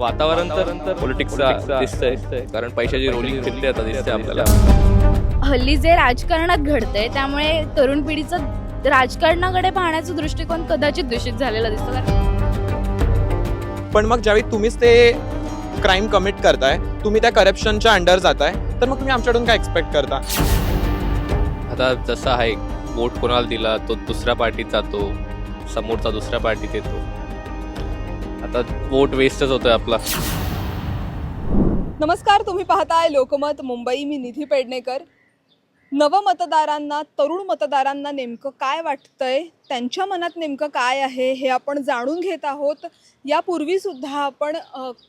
वातावरण तर पॉलिटिक्सचा दिसतंय. कारण पैशाची रोलिंग फिरली आता दिसते आपल्याला. हल्ली जे राजकारणात घडतंय त्यामुळे तरुण पिढीचं राजकारणाकडे पाहण्याचा दृष्टिकोन कदाचित दूषित झालेला दिसतो पण मग ज्यावेळी तुम्हीच ते क्राईम कमिट करताय तुम्ही त्या करप्शनच्या अंडर जाताय तर मग तुम्ही आमच्याकडून काय एक्सपेक्ट करता? आता जसं आहे वोट कोणाला दिला तो दुसऱ्या पार्टीत जातो समोरचा दुसऱ्या पार्टीत येतो. आता वोट वेस्टच होतोय आपला. नमस्कार तुम्ही पाहताय लोकमत मुंबई मी निधी पेडणेकर. नवमतदारांना तरुण मतदारांना नेमकं काय वाटतंय? त्यांच्या मनात नेमकं काय आहे? हे आपण जाणून घेत आहोत. यापूर्वीसुद्धा आपण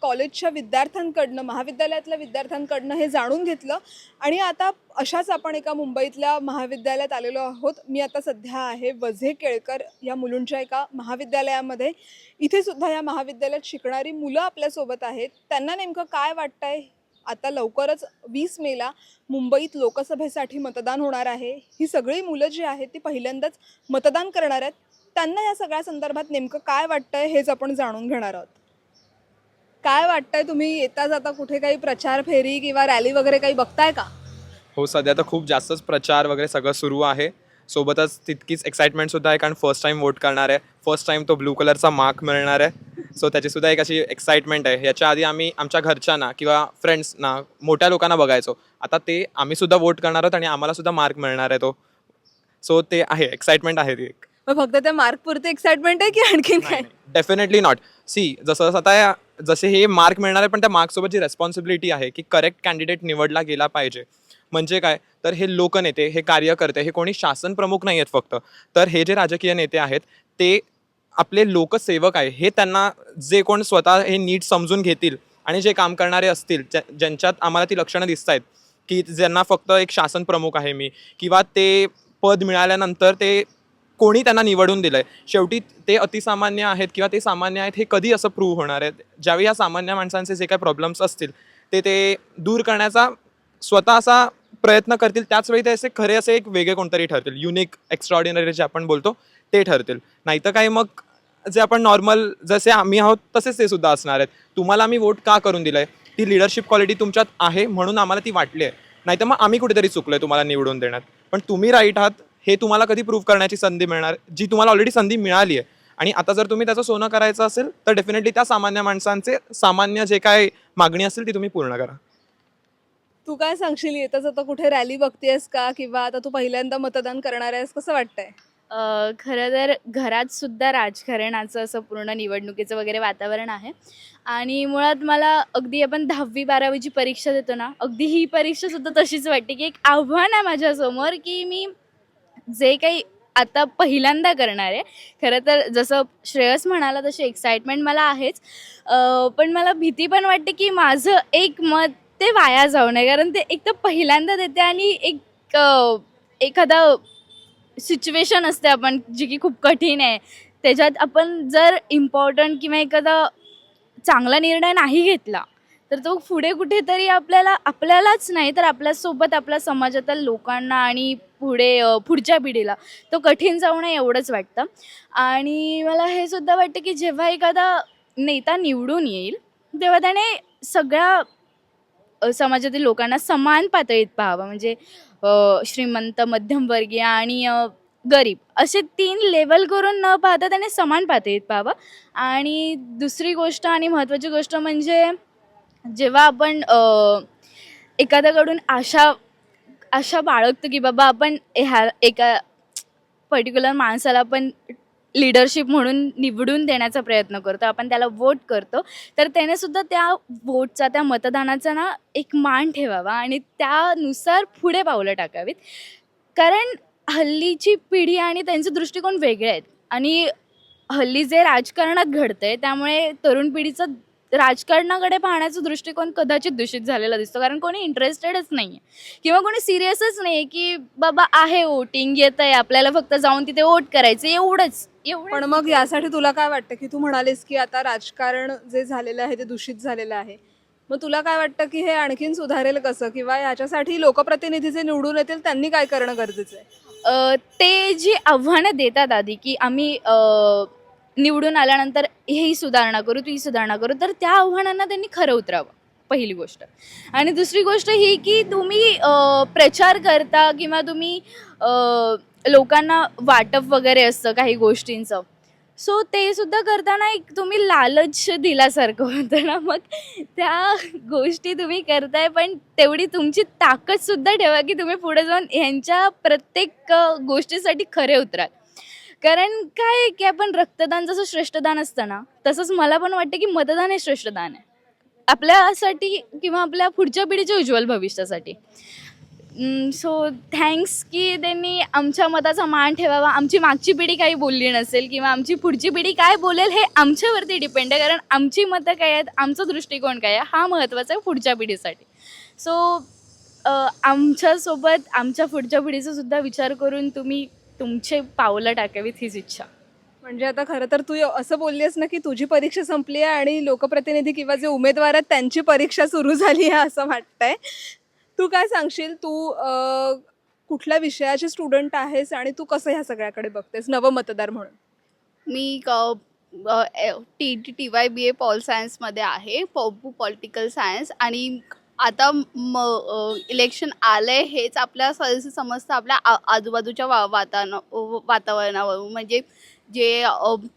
कॉलेजच्या विद्यार्थ्यांकडनं महाविद्यालयातल्या विद्यार्थ्यांकडनं हे जाणून घेतलं. आणि आता अशाच आपण एका मुंबईतल्या महाविद्यालयात आलेलो आहोत. मी आता सध्या आहे वझे केळकर या मुलुंडच्या एका महाविद्यालयामध्ये. इथेसुद्धा या महाविद्यालयात शिकणारी मुलं आपल्यासोबत आहेत. त्यांना नेमकं काय वाटतंय? आता लवकरच वीस मेला मुंबईत लोकसभेसाठी मतदान होणार आहे. ही सगळी मुलं जी आहेत ती पहिल्यांदाच मतदान करणार आहेत. त्यांना या सगळ्या संदर्भात नेमकं काय वाटतंय हेच आपण जाणून घेणार आहोत. काय वाटतंय तुम्ही येता जाता कुठे काही प्रचार फेरी किंवा रॅली वगैरे काही बघताय का? हो सध्या तर खूप जास्तच प्रचार वगैरे सगळं सुरू आहे. सोबतच तितकीच एक्साइटमेंट सुद्धा आहे कारण फर्स्ट टाइम वोट करणार आहे. फर्स्ट टाइम तो ब्लू कलरचा मार्क मिळणार आहे. सो त्याची सुद्धा एक अशी एक्साइटमेंट आहे. याच्या आधी आम्ही आमच्या घरच्यांना किंवा फ्रेंड्सना मोठ्या लोकांना बघायचो. आता ते आम्ही सुद्धा वोट करणार आहोत आणि आम्हाला सुद्धा मार्क मिळणार आहे तो. सो ते आहे. एक्साइटमेंट आहे ती एक. मग फक्त त्या मार्क पुरते एक्साइटमेंट आहे की आणखीन काय? डेफिनेटली नॉट सी जसं जसं आता जसे हे मार्क मिळणार आहे पण त्या मार्कसोबत जी रेस्पॉन्सिबिलिटी आहे की करेक्ट कॅन्डिडेट निवडला गेला पाहिजे. म्हणजे काय? तर हे लोकनेते हे कार्यकर्ते हे कोणी शासन प्रमुख नाही आहेत फक्त. तर हे जे राजकीय नेते आहेत ते आपले लोकसेवक आहे हे त्यांना जे कोण स्वतः हे नीट समजून घेतील आणि जे काम करणारे असतील ज्या- ज्यांच्यात आम्हाला ती लक्षणं दिसत आहेत की ज्यांना फक्त एक शासन प्रमुख आहे मी किंवा ते पद मिळाल्यानंतर ते कोणी त्यांना निवडून दिलंय. शेवटी ते अतिसामान्य आहेत किंवा ते सामान्य आहेत हे कधी असं प्रूव्ह होणार आहे ज्यावेळी या सामान्य माणसांचे जे काही प्रॉब्लेम्स असतील ते ते दूर करण्याचा स्वतः असा प्रयत्न करतील त्याच वेळी ते असे खरे असे एक वेगळे कोणतरी ठरतील. युनिक एक्स्ट्रॉर्डिनरी जे आपण बोलतो ते ठरतील. नाहीतर काही मग जे आपण नॉर्मल जसे आम्ही आहोत तसेच ते सुद्धा असणार आहेत. तुम्हाला आम्ही वोट का करून दिलंय? ती लिडरशिप क्वालिटी तुमच्यात आहे म्हणून आम्हाला ती वाटली आहे. नाहीतर मग आम्ही कुठेतरी चुकलोय तुम्हाला निवडून देण्यात. पण तुम्ही राईट आहात हे तुम्हाला कधी प्रूव्ह करण्याची संधी मिळणार जी तुम्हाला ऑलरेडी संधी मिळाली आहे. आणि आता जर तुम्ही त्याचं सोनं करायचं असेल तर डेफिनेटली त्या सामान्य माणसांचे सामान्य जे काय मागणी असेल ती तुम्ही पूर्ण करा. तू काय सांगशील? येतच आता कुठे रॅली बघतेस का? किंवा आता तू पहिल्यांदा मतदान करणार आहेस कसं वाटतंय? खरं तर घरात सुद्धा राजकारणाचं असं पूर्ण निवडणुकीचं वगैरे वातावरण आहे. आणि मुळात मला अगदी आपण दहावी बारावीची परीक्षा देतो ना अगदी ही परीक्षा सुद्धा तशीच वाटते की एक आव्हान आहे माझ्यासमोर की मी जे काही आता पहिल्यांदा करणार आहे खरं तर जसं श्रेयस म्हणाला तशी एक्साइटमेंट मला आहेच. पण मला भीती पण वाटते की माझं एक मत ते वाया जाऊ नये कारण ते एक तर पहिल्यांदा देते आणि एक एखादा सिच्युएशन असते आपण जी की खूप कठीण आहे. त्याच्यात आपण जर इम्पॉर्टंट किंवा एखादा चांगला निर्णय नाही घेतला तर तो पुढे कुठेतरी आपल्याला आपल्यालाच नाही तर आपल्यासोबत आपल्या समाजातील लोकांना आणि पुढे पुढच्या पिढीला तो कठीण जाऊ नये एवढंच वाटतं. आणि मला हे सुद्धा वाटतं की जेव्हा एखादा नेता निवडून येईल तेव्हा त्याने सगळ्या समाजातील लोकांना समान पातळीत पाहावं. म्हणजे श्रीमंत मध्यमवर्गीय आणि गरीब असे तीन लेवल करून न पाहता त्याने समान पातळीत पाहावं. आणि दुसरी गोष्ट आणि महत्त्वाची गोष्ट म्हणजे जेव्हा आपण एखाद्याकडून आशा आशा बाळगतो की बाबा आपण ह्या एका पर्टिक्युलर माणसाला आपण लिडरशिप म्हणून निवडून देण्याचा प्रयत्न करतो. आपण त्याला वोट करतो. तर त्याने सुद्धा त्या वोटचा त्या मतदानाचा ना एक मान ठेवावा आणि त्यानुसार पुढे पावलं टाकावीत. कारण हल्लीची पिढी आणि त्यांचे दृष्टिकोन वेगळे आहेत. आणि हल्ली जे राजकारणात घडतंय त्यामुळे तरुण पिढीचं राजकारणाकडे पाहण्याचा दृष्टिकोन कदाचित दूषित झालेला दिसतो. कारण कोणी इंटरेस्टेडच नाही आहे किंवा कोणी सिरियसच नाही आहे की बाबा आहे वोटिंग येत आहे आपल्याला फक्त जाऊन तिथे वोट करायचं एवढंच. पण मग यासाठी तुला काय वाटतं की तू म्हणालीस की आता राजकारण जे झालेलं आहे ते दूषित झालेलं आहे. मग तुला काय वाटतं की हे आणखीन सुधारेल कसं? किंवा ह्याच्यासाठी लोकप्रतिनिधी जे निवडून येतील त्यांनी काय करणं गरजेचं आहे? ते जी आव्हानं देतात आधी की आम्ही निवडून आल्यानंतर ही सुधारणा करू ती सुधारणा करू तर त्या आव्हानांना त्यांनी खरं उतरावं पहिली गोष्ट. आणि दुसरी गोष्ट ही की तुम्ही प्रचार करता किंवा तुम्ही लोकांना वाटप वगैरे असतं काही गोष्टींचं. सो ते सुद्धा करताना एक तुम्ही लालच दिल्यासारखं होतं ना. मग त्या गोष्टी तुम्ही करताय पण तेवढी तुमची ताकद सुद्धा ठेवा की तुम्ही पुढे जाऊन ह्यांच्या प्रत्येक गोष्टीसाठी खरे उतराल. कारण काय आहे की आपण रक्तदान जसं श्रेष्ठदान असतं ना तसंच मला पण वाटतं की मतदान हे श्रेष्ठदान आहे. आपल्यासाठी किंवा आपल्या पुढच्या पिढीच्या उज्ज्वल भविष्यासाठी. Mm, सो थँक्स की त्यांनी आमच्या मताचा मान ठेवावा. आमची मागची पिढी काही बोलली नसेल किंवा आमची पुढची पिढी काय बोलेल हे आमच्यावरती डिपेंड आहे. कारण आमची मतं काय आहेत? आमचा दृष्टिकोन काय आहे? हा महत्त्वाचा आहे पुढच्या पिढीसाठी. सो आमच्यासोबत आमच्या पुढच्या पिढीचा सुद्धा विचार करून तुम्ही तुमचे पावलं टाकावीत हीच इच्छा. म्हणजे आता खरं तर तू असं बोललीस ना की तुझी परीक्षा संपली आहे आणि लोकप्रतिनिधी किंवा जे उमेदवार आहेत त्यांची परीक्षा सुरू झाली आहे असं वाटतंय. तू काय सांगशील? तू कुठल्या विषयाचे स्टुडंट आहेस आणि तू कसं ह्या सगळ्याकडे बघतेस? नवमतदार म्हणून. मी T T T Y B A pol सायन्समध्ये आहे. Political science. आणि आता म इलेक्शन आलं आहे हेच आपल्या सहज समजतं आपल्या आ आजूबाजूच्या वा वातावरण वातावरणावरून. म्हणजे जे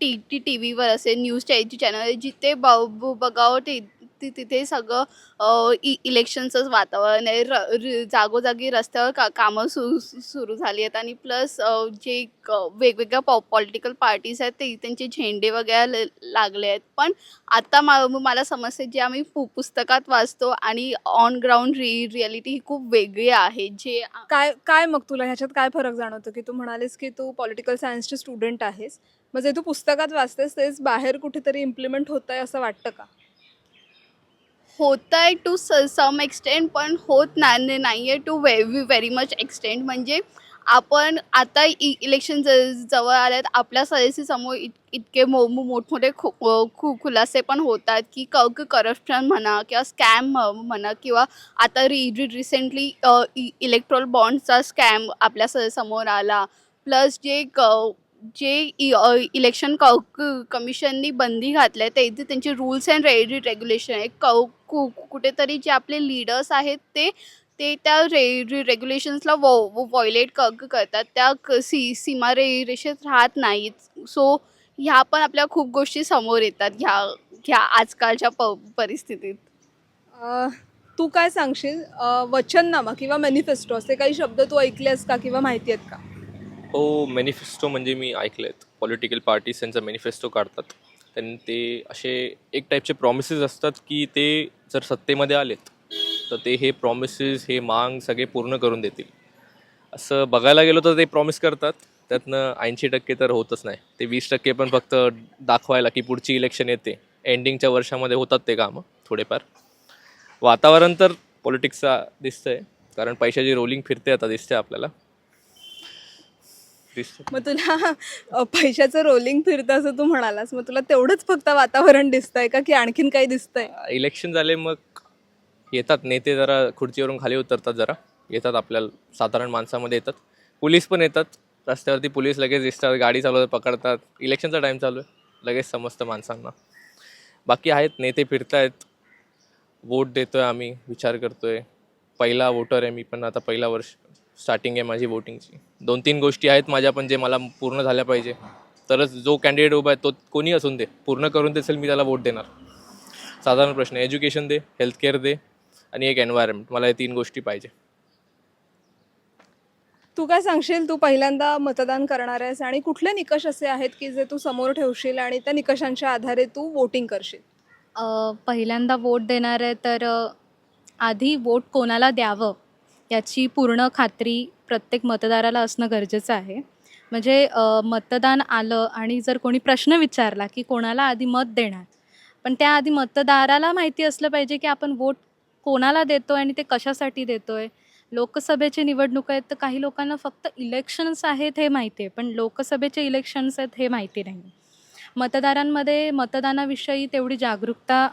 टी टी टी व्हीवर असेल न्यूज चॅनलची चॅनल जिथे ब ब- बघावं ते ति- तिथे सगळं इ इलेक्शनचंच वातावरण आहे. र र- जागोजागी रस्त्यावर का कामं सु सुरू झाली आहेत. आणि प्लस जे क- वेगवेगळ्या पॉ पॉलिटिकल पार्टीज आहेत ते त्यांचे झेंडे वगैरे ल- लागले आहेत. पण आता मा मला समजते जे आम्ही पु पुस्तकात वाचतो आणि ऑन ग्राउंड रि रियालिटी ही खूप वेगळी आहे. जे आ- काय काय मग तुला ह्याच्यात काय फरक जाणवतो? की तू म्हणालीस की तू पॉलिटिकल सायन्सचे स्टुडंट आहेस. मग जे तू पुस्तकात वाचतेस तेच बाहेर कुठेतरी इम्प्लिमेंट होत आहे असं वाटतं का? होत आहे टू स सम एक्सटेंड पण होत नाही नाही आहे too very very much extend म्हणजे आपण आता इ इलेक्शन ज जवळ आल्यात आपल्या सदस्यासमोर इत इतके मो मोठमोठे खु खु खुलासे पण होतात की क करप्शन म्हणा किंवा स्कॅम म्हणा किंवा आता रि रि रिसेंटली इलेक्ट्रॉल बॉन्डचा स्कॅम आपल्या स समोर आला. प्लस जे क जे इ इलेक्शन क कमिशननी बंदी घातल्या ते इथे त्यांचे रूल्स अँड रे रेग्युलेशन आहे कौ कु कुठेतरी जे आपले लीडर्स आहेत ते ते त्या रे रेग्युलेशन्सला वॉ वॉयलेट क करतात. त्या क सी सीमा रे रेषेत राहत नाहीत. सो ह्या पण आपल्या खूप गोष्टी समोर येतात ह्या ह्या आजकालच्या प परिस्थितीत. तू काय सांगशील? वचननामा किंवा मॅनिफेस्टो असे काही शब्द तू ऐकलेस का किंवा माहिती आहेत का? हो मॅनिफेस्टो म्हणजे मी ऐकलेत. पॉलिटिकल पार्टीज त्यांचा मॅनिफेस्टो काढतात. त्यांनी ते असे एक टाईपचे प्रॉमिसेस असतात की ते जर सत्तेमध्ये आलेत तर ते हे प्रॉमिसेस हे मांग सगळे पूर्ण करून देतील. असं बघायला गेलो तर ते प्रॉमिस करतात. त्यातनं ऐंशी टक्के तर होतच नाही. ते वीस टक्के पण फक्त दाखवायला की पुढची इलेक्शन येते. एंडिंगच्या वर्षामध्ये होतात ते कामं थोडेफार. वातावरण तर पॉलिटिक्सचा दिसतं आहे कारण पैशाची रोलिंग फिरते आता दिसते आपल्याला. मग तुला अं, पैशाचं रोलिंग फिरतं असं तू म्हणालास मग तुला तेवढंच फक्त वातावरण दिसतंय का की आणखीन काही दिसतंय? इलेक्शन झाले मग येतात नेते जरा खुर्चीवरून खाली उतरतात जरा. येतात आपल्याला साधारण माणसामध्ये येतात. पोलीस पण येतात. रस्त्यावरती पोलीस लगेच दिसतात गाडी चालवतात पकडतात. इलेक्शनचा टाईम चालू आहे. लगेच समजतं माणसांना. बाकी आहेत नेते फिरतायत. वोट देतोय आम्ही विचार करतोय. पहिला वोटर आहे मी पण आता पहिला वर्ष. स्टार्टिंग आहे माझी वोटिंगची दोन तीन गोष्टी आहेत माझ्या पण जे मला पूर्ण झाल्या पाहिजे. तरच जो कॅन्डिडेट उभा आहे तो कोणी असून दे पूर्ण करून देसेल मी त्याला वोट देणार. साधारण प्रश्न एज्युकेशन दे हेल्थकेअर दे आणि एक एन्व्हायरमेंट मला या तीन गोष्टी पाहिजे. तू काय सांगशील? तू पहिल्यांदा मतदान करणार आहेस आणि कुठले निकष असे आहेत की जे तू समोर ठेवशील आणि त्या निकषांच्या आधारे तू वोटिंग करशील? अ, पहिल्यांदा वोट देणार आहे तर अ, आधी वोट कोणाला द्यावं? याची पूर्ण खात्री प्रत्येक मतदाराला असणं गरजेचं आहे. म्हणजे मतदान आलं आणि जर कोणी प्रश्न विचारला की कोणाला आधी मत देणार? पण त्याआधी मतदाराला माहिती असलं पाहिजे की आपण वोट कोणाला देतो आहे आणि ते कशासाठी देतो आहे लोकसभेची निवडणूक आहेत तर काही लोकांना फक्त इलेक्शन्स आहेत हे माहिती आहे पण लोकसभेचे इलेक्शन्स आहेत हे माहिती नाही. मतदारांमध्ये मतदानाविषयी तेवढी जागरूकता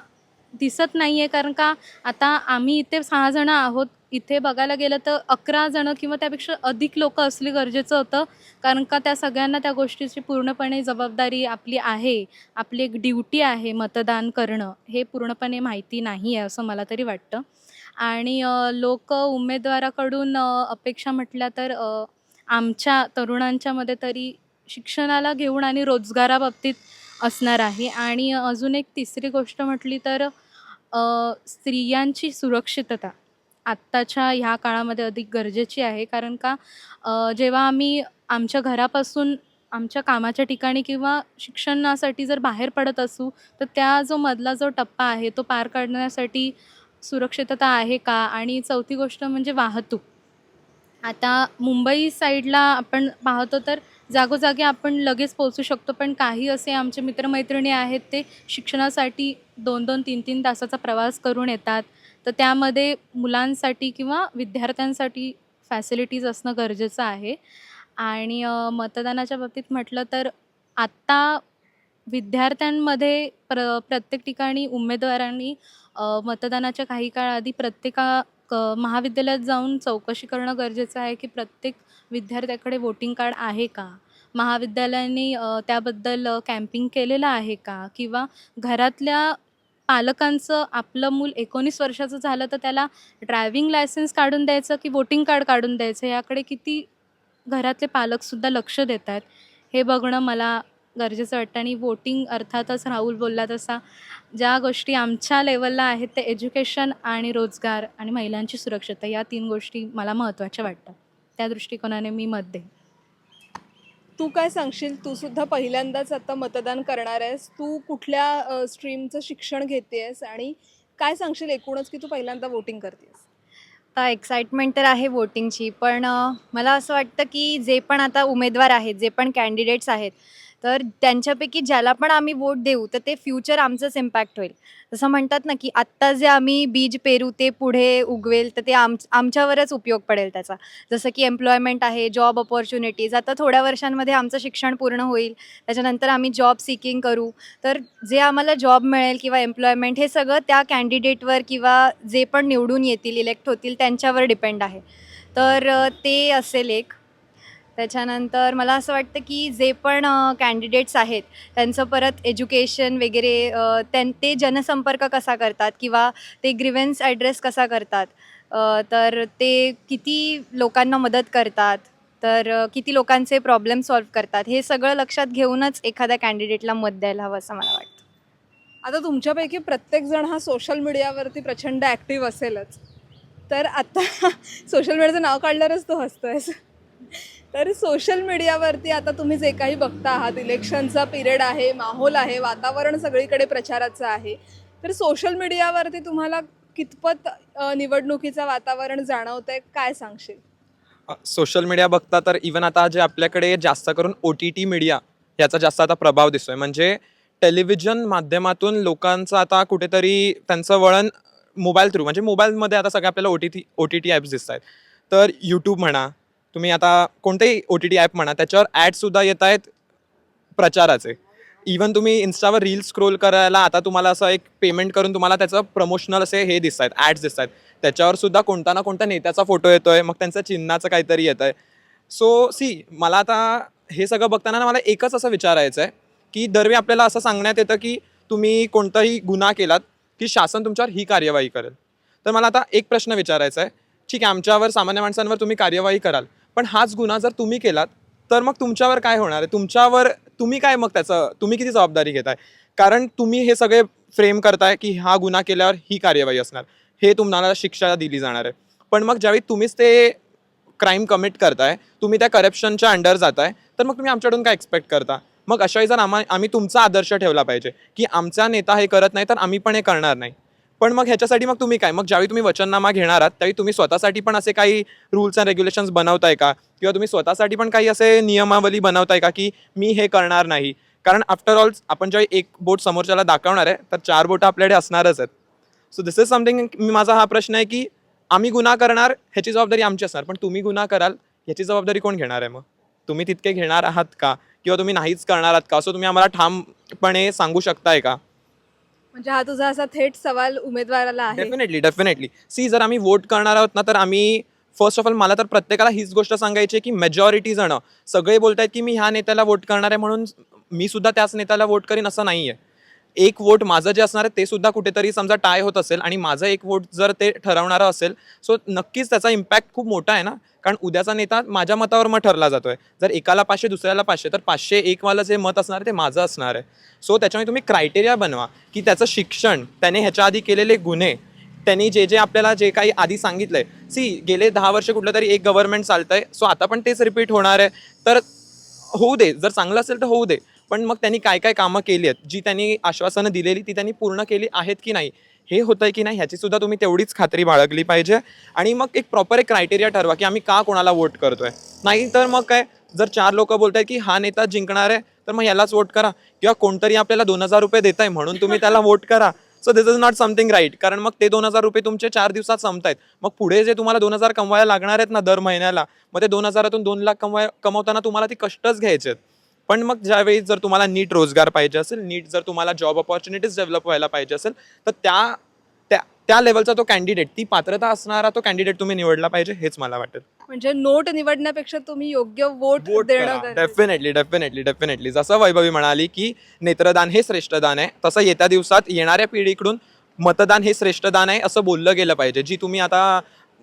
दिसत नाही आहे कारण का आता आम्ही इथे सहा जणं आहोत इथे बघायला गेलं तर अकरा जणं किंवा त्यापेक्षा अधिक लोक असली गरजेचं होतं. कारण का त्या सगळ्यांना त्या गोष्टीची पूर्णपणे जबाबदारी आपली आहे. आपली एक ड्युटी आहे मतदान करणं. हे पूर्णपणे माहिती नाही आहे असं मला तरी वाटतं. आणि लोक उमेदवाराकडून अपेक्षा म्हटल्या तर आमच्या तरुणांच्यामध्ये तरी शिक्षणाला घेऊन आणि रोजगाराबाबतीत असणार आहे. आणि अजून एक तिसरी गोष्ट म्हटली तर स्त्रियांची सुरक्षितता. आत्ताच्या ह्या काळामध्ये अधिक गरजेची आहे. कारण का अ, जेव्हा आम्ही आमच्या घरापासून आमच्या कामाच्या ठिकाणी किंवा शिक्षणासाठी जर बाहेर पडत असू तर त्या जो मधला जो टप्पा आहे तो पार करण्यासाठी सुरक्षितता आहे का? आणि चौथी गोष्ट म्हणजे वाहतूक. आता मुंबई साईडला आपण पाहतो तर जागोजागी आपण लगेच पोहोचू शकतो पण काही असे आमचे मित्रमैत्रिणी आहेत ते शिक्षणासाठी दोन दोन तीन तीन तासाचा प्रवास करून येतात. तर त्यामध्ये मुलांसाठी किंवा विद्यार्थ्यांसाठी फॅसिलिटीज असणं गरजेचं आहे. आणि मतदानाच्या बाबतीत म्हटलं तर आत्ता विद्यार्थ्यांमध्ये प्र प्रत्येक ठिकाणी उमेदवारांनी मतदानाच्या काही काळ आधी प्रत्येका क महाविद्यालयात जाऊन चौकशी करणं गरजेचं आहे की प्रत्येक विद्यार्थ्याकडे वोटिंग कार्ड आहे का? महाविद्यालयाने त्याबद्दल कॅम्पिंग केलेलं आहे का? किंवा घरातल्या पालकांचं आपलं मूल एकोणीस वर्षाचं झालं तर त्याला ड्रायव्हिंग लायसन्स काढून द्यायचं की वोटिंग कार्ड काढून द्यायचं? याकडे किती घरातले पालकसुद्धा लक्ष देत आहेत. हे बघणं मला गरजेचं वाटतं. आणि वोटिंग अर्थातच राहुल बोलला तसा ज्या गोष्टी आमच्या लेवलला आहेत ते एज्युकेशन आणि रोजगार आणि महिलांची सुरक्षता या तीन गोष्टी मला महत्त्वाच्या वाटतात. त्या दृष्टिकोनाने मी मत देईन. तू काय सांगशील? तू सुद्धा पहिल्यांदाच आता मतदान करणार आहेस. तू कुठल्या स्ट्रीमचं शिक्षण घेतेस आणि काय सांगशील एकूणच की तू पहिल्यांदा वोटिंग करतेस आता एक्साइटमेंट तर आहे वोटिंगची पण मला असं वाटतं की जे पण आता उमेदवार आहेत जे पण कॅन्डिडेट्स आहेत तर त्यांच्यापैकी ज्याला पण आम्ही वोट देऊ तर ते फ्युचर आमचंच इम्पॅक्ट होईल. जसं म्हणतात ना की आत्ता जे आम्ही बीज पेरू ते पुढे उगवेल तर ते आम आमच्यावरच उपयोग पडेल त्याचा. जसं की एम्प्लॉयमेंट आहे जॉब ऑपॉर्च्युनिटीज आता थोड्या वर्षांमध्ये आमचं शिक्षण पूर्ण होईल त्याच्यानंतर आम्ही जॉब सिकिंग करू. तर जे आम्हाला जॉब मिळेल किंवा एम्प्लॉयमेंट हे सगळं त्या कॅन्डिडेटवर किंवा जे पण निवडून येतील इलेक्ट होतील त्यांच्यावर डिपेंड आहे. तर ते असेल एक. त्याच्यानंतर मला असं वाटतं की जे पण कॅन्डिडेट्स आहेत त्यांचं परत एज्युकेशन वगैरे त्यां ते जनसंपर्क कसा करतात किंवा ते ग्रिव्हन्स ॲड्रेस कसा करतात? तर ते किती लोकांना मदत करतात? तर किती लोकांचे प्रॉब्लेम सॉल्व्ह करतात? हे सगळं लक्षात घेऊनच एखाद्या कॅन्डिडेटला मत द्यायला हवं असं मला वाटतं. आता तुमच्यापैकी प्रत्येकजण हा सोशल मीडियावरती प्रचंड ॲक्टिव्ह असेलच. तर आता सोशल मीडियाचं नाव काढल्यावरच तू हसतोयस. तर सोशल मीडियावरती आता तुम्ही जे काही बघता आहात इलेक्शनचा पिरियड आहे माहोल आहे वातावरण सगळीकडे प्रचाराचं आहे तर सोशल मीडियावरती तुम्हाला कितपत निवडणुकीचं वातावरण जाणवतंय काय सांगशील? सोशल मीडिया बघता तर इवन आता जे आपल्याकडे जास्त करून ओ टी टी मीडिया याचा जास्त आता प्रभाव दिसतोय. म्हणजे टेलिव्हिजन माध्यमातून लोकांचं आता कुठेतरी त्यांचं वळण मोबाईल थ्रू म्हणजे मोबाईलमध्ये आता सगळ्या आपल्याला O T T O T T apps दिसत आहेत तर यूट्यूब म्हणा तुम्ही आता कोणतेही ओ टी टी ॲप म्हणा त्याच्यावर ॲडसुद्धा येत आहेत प्रचाराचे. इवन तुम्ही इन्स्टावर रील स्क्रोल करायला आता तुम्हाला असं एक पेमेंट करून तुम्हाला त्याचं प्रमोशनल असे हे दिसत आहेत ॲड्स दिसत आहेत. त्याच्यावर सुद्धा कोणता ना कोणता नेत्याचा फोटो येतोय मग त्यांचं चिन्हाचं काहीतरी येतं आहे सो सी मला आता हे सगळं बघताना ना मला एकच असं विचारायचं आहे की दरवेळी आपल्याला असं सांगण्यात येतं की तुम्ही कोणताही गुन्हा केलात की शासन तुमच्यावर ही कार्यवाही करेल. तर मला आता एक प्रश्न विचारायचा आहे ठीक आहे आमच्यावर सामान्य माणसांवर तुम्ही कार्यवाही कराल पण हाच गुन्हा जर तुम्ही केलात तर मग तुमच्यावर काय होणार आहे? तुमच्यावर तुम्ही काय मग त्याचं तुम्ही किती जबाबदारी घेताय? कारण तुम्ही हे सगळे फ्रेम करताय की हा गुन्हा केल्यावर ही कार्यवाही असणार. हे तुम्हाला शिक्षा दिली जाणार आहे. पण मग ज्यावेळी तुम्हीच ते क्राईम कमिट करताय तुम्ही त्या करप्शनच्या अंडर जाताय तर मग तुम्ही आमच्याकडून काय एक्सपेक्ट करता? मग अशावेळी जर आम्हा आम्ही तुमचा आदर्श ठेवला पाहिजे की आमचा नेता हे करत नाही तर आम्ही पण हे करणार नाही. पण मग ह्याच्यासाठी मग तुम्ही काय? मग ज्यावेळी तुम्ही वचननामा घेणार आहात त्यावेळी तुम्ही स्वतःसाठी पण असे काही रूल्स अँड रेग्युलेशन्स बनवताय का? किंवा तुम्ही स्वतःसाठी पण काही असे नियमावली बनवताय का की मी हे करणार नाही? कारण आफ्टर ऑल आपण जेव्हा एक बोट समोरच्याला दाखवणार आहे तर चार बोटं आपल्याकडे असणारच आहेत. सो दिस इज समथिंग मी माझा हा प्रश्न आहे की आम्ही गुन्हा करणार ह्याची जबाबदारी आमची असणार पण तुम्ही गुन्हा कराल ह्याची जबाबदारी कोण घेणार आहे मग? तुम्ही तितके घेणार आहात का? किंवा तुम्ही नाहीच करणार आहात का? असं तुम्ही आम्हाला ठामपणे सांगू शकताय का? म्हणजे हा तुझा असा थेट सवाल उमेदवाराला आहे. डेफिनेटली डेफिनेटली सी जर आम्ही वोट करणार आहोत ना तर आम्ही फर्स्ट ऑफ ऑल मला तर प्रत्येकाला हीच गोष्ट सांगायची आहे की मेजॉरिटी जण. सगळे बोलतायत की मी ह्या नेत्याला वोट करणार आहे म्हणून मी सुद्धा त्याच नेत्याला वोट करीन असं नाही आहे एक वोट माझं जे असणार आहे ते सुद्धा कुठेतरी समजा टाय होत असेल आणि माझं एक वोट जर ते ठरवणारं असेल सो नक्कीच त्याचा इम्पॅक्ट खूप मोठा आहे ना. कारण उद्याचा नेता माझ्या मतावर मग ठरला जातोय. जर एकाला पाचशे दुसऱ्याला पाचशे तर पाचशे एकवालं जे मत असणार आहे ते माझं असणार आहे. सो त्याच्यामुळे तुम्ही क्रायटेरिया बनवा की त्याचं शिक्षण त्याने ह्याच्या आधी केलेले गुन्हे त्यांनी जे जे आपल्याला जे काही आधी सांगितलंय. सी गेले दहा वर्ष कुठलं तरी एक गव्हर्नमेंट चालतंय. सो आता पण तेच रिपीट होणार आहे. तर होऊ दे. जर चांगलं असेल तर होऊ दे. पण मग त्यांनी काय काय कामं केली आहेत? जी त्यांनी आश्वासनं दिलेली ती त्यांनी पूर्ण केली आहेत की नाही? हे होतं आहे की नाही ह्याची सुद्धा तुम्ही तेवढीच खात्री बाळगली पाहिजे. आणि मग एक प्रॉपर एक क्रायटेरिया ठरवा की आम्ही का कोणाला वोट करतोय. नाही तर मग काय जर चार लोक बोलत आहेत की हा नेता जिंकणार आहे तर मग यालाच वोट करा. किंवा कोणतरी आपल्याला दोन हजार रुपये देत आहे म्हणून तुम्ही त्याला वोट करा. So this is not something right कारण मग ते दोन हजार रुपये तुमचे चार दिवसात संपतायत. मग पुढे जे तुम्हाला दोन हजार कमवायला लागणार आहेत ना दर महिन्याला मग ते दोन हजारातून दोन लाख कमवाय कमवताना तुम्हाला ती कष्टच घ्यायचे आहेत पण मग ज्यावेळी जर तुम्हाला नीट रोजगार पाहिजे असेल नीट जर तुम्हाला जॉब ऑपॉर्च्युनिटीज डेव्हलप व्हायला पाहिजे असेल तर त्या त्या त्या लेवलचा तो कॅन्डिडेट ती पात्रता असणारा तो कॅन्डिडेट तुम्ही निवडला पाहिजे हेच मला वाटेल म्हणजे नोट निवडण्यापेक्षा तुम्ही योग्य वोट देणं. डेफिनेटली डेफिनेटली डेफिनेटली जसं वैभवी म्हणाली की नेत्रदान हे श्रेष्ठ दान आहे तसं येत्या दिवसात येणाऱ्या पिढीकडून मतदान हे श्रेष्ठ दान आहे असं बोललं गेलं पाहिजे. जी तुम्ही आता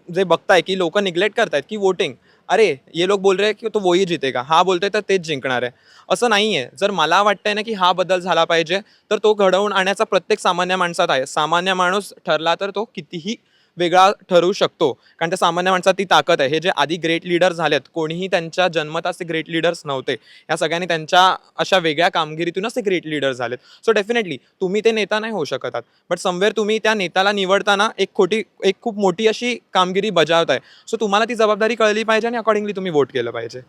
जे बघताय की लोक निग्लेक्ट करतायत की वोटिंग अरे ये लोक बोल रहे की तो वही जितेगा. हा बोलतोय तर तेच जिंकणार आहे. असं नाही आहे जर मला वाटतंय ना की हा बदल झाला पाहिजे तर तो घडवून आणण्याचा प्रत्येक सामान्य माणसात आहे. सामान्य माणूस ठरला तर तो कितीही वेगळा ठरवू शकतो. कारण त्या सामान्य माणसात ती ताकद आहे. हे जे आधी ग्रेट लीडर झालेत कोणीही त्यांच्या जन्मताच ते ग्रेट लीडर्स नव्हते. या सगळ्यांनी त्यांच्या अशा वेगळ्या कामगिरीतूनच ते ग्रेट लीडर झालेत. सो डेफिनेटली तुम्ही ते नेता नाही होऊ शकत आहात. बट समवेअर तुम्ही त्या नेत्याला निवडताना एक खोटी एक खूप मोठी अशी कामगिरी बजावताय. सो तुम्हाला ती जबाबदारी कळली पाहिजे आणि अकॉर्डिंगली तुम्ही वोट केलं पाहिजे.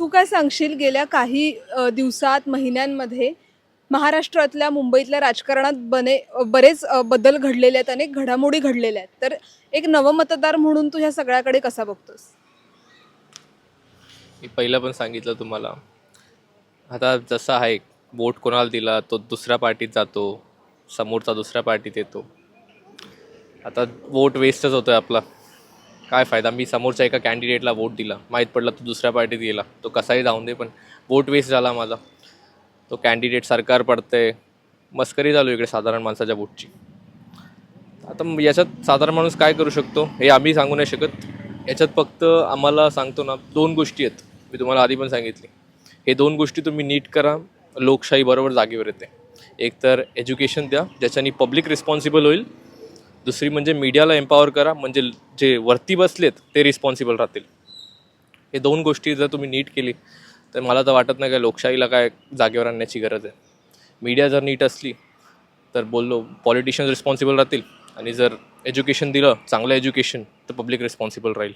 तू काय सांगशील गेल्या काही दिवसात महिन्यांमध्ये महाराष्ट्रातल्या मुंबईतल्या राजकारणात बने बरेच बदल घडलेले आहेत अनेक घडामोडी घडलेल्या आहेत. तर एक नवमतदार म्हणून तू ह्या सगळ्याकडे कसा बघतोस? मी पहिलं पण सांगितलं तुम्हाला. आता जसा आहे वोट कोणाला दिला तो दुसऱ्या पार्टीत जातो समोरचा दुसऱ्या पार्टीत येतो. आता वोट वेस्टच होतोय आपला. काय फायदा? मी समोरच्या एका कॅन्डिडेटला वोट दिला. माहीत पडला तो दुसऱ्या पार्टीत गेला. तो कसाही जाऊन दे पण वोट वेस्ट झाला माझा. तो कॅन्डिडेट सरकार पडते मस्करी चालू आहे इकडे साधारण माणसाच्या बोटची आता याच्यात साधारण माणूस काय करू शकतो? हे आम्ही सांगू नाही शकत. याच्यात फक्त आम्हाला सांगतो ना दोन गोष्टी आहेत. मी तुम्हाला आधी पण सांगितली. हे दोन गोष्टी तुम्ही नीट करा. लोकशाही बरोबर जागेवर येते. एक तर एज्युकेशन द्या ज्याच्यानी पब्लिक रिस्पॉन्सिबल होईल. दुसरी म्हणजे मीडियाला एम्पॉवर करा. म्हणजे जे वरती बसलेत ते रिस्पॉन्सिबल राहतील. हे दोन गोष्टी जर तुम्ही नीट केली तर मला तर वाटत नाही काय लोकशाहीला काय जागेवर आणण्याची गरज आहे. मीडिया जर नीट असली तर बोललो पॉलिटिशियन्स रिस्पॉन्सिबल राहतील. आणि जर एज्युकेशन दिलं चांगलं एज्युकेशन तर पब्लिक रिस्पॉन्सिबल राहील.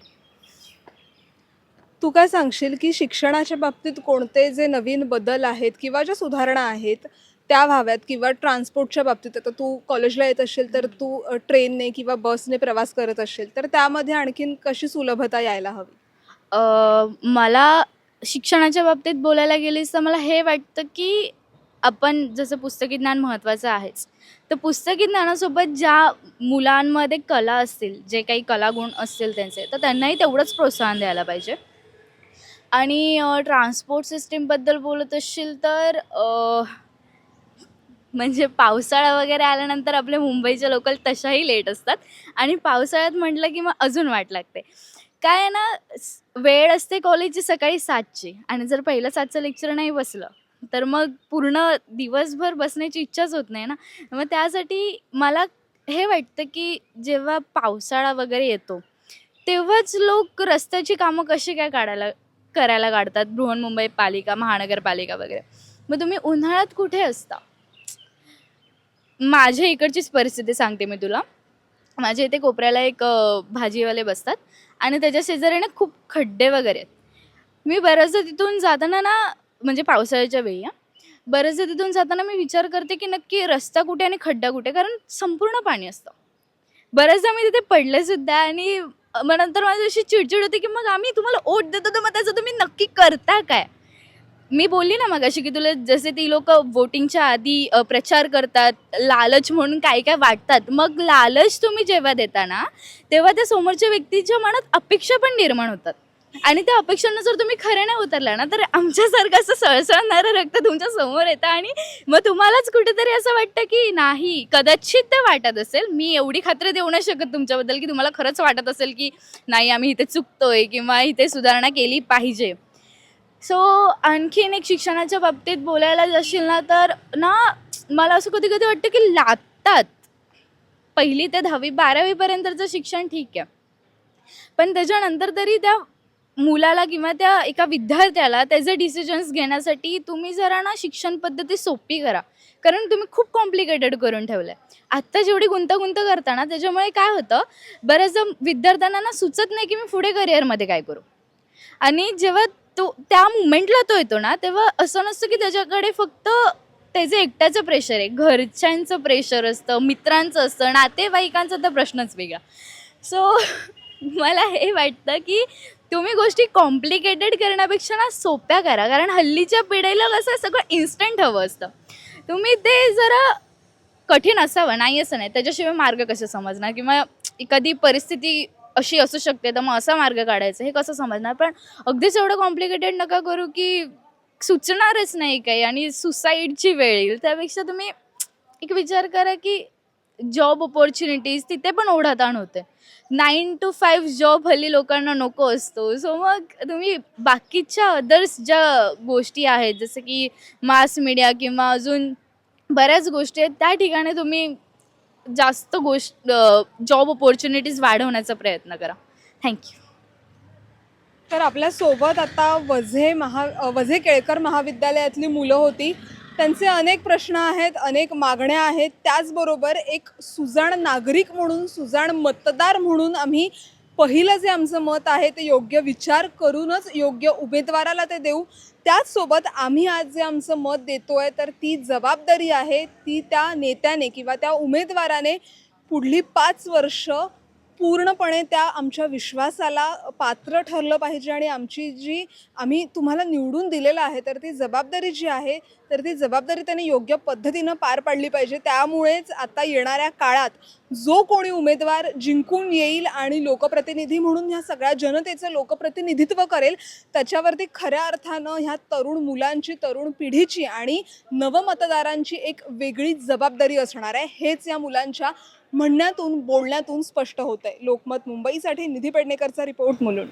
तू काय सांगशील की शिक्षणाच्या बाबतीत कोणते जे नवीन बदल आहेत किंवा ज्या सुधारणा आहेत त्या व्हाव्यात किंवा ट्रान्सपोर्टच्या बाबतीत? आता तू कॉलेजला येत असेल तर तू ट्रेनने किंवा बसने प्रवास करत असेल तर त्यामध्ये आणखीन कशी सुलभता यायला हवी? मला शिक्षणाच्या बाबतीत बोलायला गेलीस तर मला हे वाटतं की आपण जसं पुस्तकी ज्ञान महत्त्वाचं आहेच. तर पुस्तकी ज्ञानासोबत ज्या मुलांमध्ये कला असतील जे काही कलागुण असतील त्यांचे तर त्यांनाही तेवढंच प्रोत्साहन द्यायला पाहिजे. आणि ट्रान्सपोर्ट सिस्टीमबद्दल बोलत असशील तर म्हणजे पावसाळा वगैरे आल्यानंतर आपले मुंबईचे लोकल तशाही लेट असतात. आणि पावसाळ्यात म्हटलं की मग अजून वाट लागते. काय आहे ना वेळ असते कॉलेजची सकाळी सातची. आणि जर पहिलं सातचं लेक्चर नाही बसलं तर मग पूर्ण दिवसभर बसण्याची इच्छाच होत नाही ना. मग त्यासाठी मला हे वाटतं की जेव्हा पावसाळा वगैरे येतो तेव्हाच लोक रस्त्याची कामं कशी काय काढायला करायला काढतात? बृहन्मुंबई पालिका महानगरपालिका वगैरे. मग तुम्ही उन्हाळ्यात कुठे असता? माझ्या इकडचीच परिस्थिती सांगते मी तुला. माझ्या इथे कोपऱ्याला एक भाजीवाले बसतात. आणि त्याच्या शेजारी ना खूप खड्डे वगैरे आहेत. मी बऱ्याचदा तिथून जाताना ना म्हणजे पावसाळ्याच्या वेळी हां बऱ्याचदा तिथून जाताना मी विचार करते की नक्की रस्ता कुठे आणि खड्डा कुठे कारण संपूर्ण पाणी असतं. बऱ्याचदा मी तिथे पडले सुद्धा आणि मग नंतर माझी अशी चिडचिड होती की मग आम्ही तुम्हाला ओट देतो तर मग त्याचं तुम्ही नक्की करता काय? मी बोलली ना मग अशी की तुला जसे ती लोक वोटिंगच्या आधी अ, प्रचार करतात लालच म्हणून काय काय वाटतात मग लालच तुम्ही जेव्हा देता ना तेव्हा त्या समोरच्या व्यक्तीच्या मनात अपेक्षा पण निर्माण होतात. आणि त्या अपेक्षांना जर तुम्ही खरे नाही उतरला ना तर आमच्यासारखं असं सळसळणारं रक्त तुमच्यासमोर येतं आणि मग तुम्हालाच कुठेतरी असं वाटतं की नाही कदाचित ते वाटत असेल. मी एवढी खात्री देऊ नाही शकत तुमच्याबद्दल की तुम्हाला खरंच वाटत असेल की नाही आम्ही इथे चुकतोय किंवा इथे सुधारणा केली पाहिजे. सो आणखीन एक शिक्षणाच्या बाबतीत बोलायला जाशील ना तर ना मला असं कधी कधी वाटतं की लागतात. पहिली ते दहावी बारावीपर्यंतचं शिक्षण ठीक आहे. पण त्याच्यानंतर तरी त्या मुलाला किंवा त्या एका विद्यार्थ्याला त्याचे डिसिजन्स घेण्यासाठी तुम्ही जरा ना शिक्षण पद्धती सोपी करा. कारण तुम्ही खूप कॉम्प्लिकेटेड करून ठेवलं आहे आत्ता जेवढी गुंतागुंत करता ना त्याच्यामुळे काय होतं बऱ्याचदा विद्यार्थ्यांना ना सुचत नाही की मी पुढे करिअरमध्ये काय करू. आणि जेव्हा तो त्या मुमेंटला तो येतो ना तेव्हा असं नसतं की त्याच्याकडे फक्त त्याचं एकट्याचं प्रेशर आहे घरच्यांचं प्रेशर असतं मित्रांचं असतं नातेवाईकांचा तर प्रश्नच वेगळा. सो मला हे वाटतं की तुम्ही गोष्टी कॉम्प्लिकेटेड करण्यापेक्षा ना सोप्या करा कारण हल्लीच्या पिढीला कसं सगळं इन्स्टंट हवं असतं. तुम्ही ते जरा कठीण असावं नाही असं नाही. त्याच्याशिवाय मार्ग कसे समजणार? किंवा एखादी परिस्थिती अशी असू शकते. तर मग असा मार्ग काढायचा. हे कसं समजणार? पण अगदीच एवढं कॉम्प्लिकेटेड नका करू की सुचणारच नाही काही आणि सुसाईडची वेळ येईल. त्यापेक्षा तुम्ही एक विचार करा की जॉब ऑपॉर्च्युनिटीज तिथे पण ओढाताण होते. नाईन टू फाईव्ह जॉब हल्ली लोकांना नको असतो. सो मग तुम्ही बाकीच्या अदर्स ज्या गोष्टी आहेत जसं की मास मीडिया किंवा अजून बऱ्याच गोष्टी आहेत त्या ठिकाणी तुम्ही जास्त गोष्ट जॉब ऑपॉर्च्युनिटीज वाढवण्याचा प्रयत्न करा. थँक्यू तर आपल्यासोबत आता वझे महा वझे केळकर महाविद्यालयातली मुलं होती. त्यांचे अनेक प्रश्न आहेत अनेक मागण्या आहेत. त्याचबरोबर एक सुजाण नागरिक म्हणून सुजाण मतदार म्हणून आम्ही पहिलं जे आमचं मत आहे ते योग्य विचार करूनच योग्य उमेदवाराला ते देऊ. त्याचसोबत आम्ही आज जे आमचं मत देतो आहे तर ती जबाबदारी आहे ती त्या नेत्याने किंवा त्या उमेदवाराने पुढली पाच वर्ष पूर्णपणे त्या आमच्या विश्वासाला पात्र ठरलं पाहिजे आणि आमची जी आम्ही तुम्हाला निवडून दिलेलं आहे तर ती जबाबदारी जी आहे तर ती जबाबदारी त्यांनी योग्य पद्धतीनं पार पाडली पाहिजे. त्यामुळेच आता येणाऱ्या काळात जो कोणी उमेदवार जिंकून येईल आणि लोकप्रतिनिधी म्हणून ह्या सगळ्या जनतेचं लोकप्रतिनिधित्व करेल त्याच्यावरती खऱ्या अर्थानं ह्या तरुण मुलांची तरुण पिढीची आणि नवमतदारांची एक वेगळी जबाबदारी असणार आहे. हेच या मुलांच्या म्हणण्यातून बोलण्यातून स्पष्ट होत आहे लोकमत मुंबईसाठी निधी पेडणेकरचा रिपोर्ट म्हणून.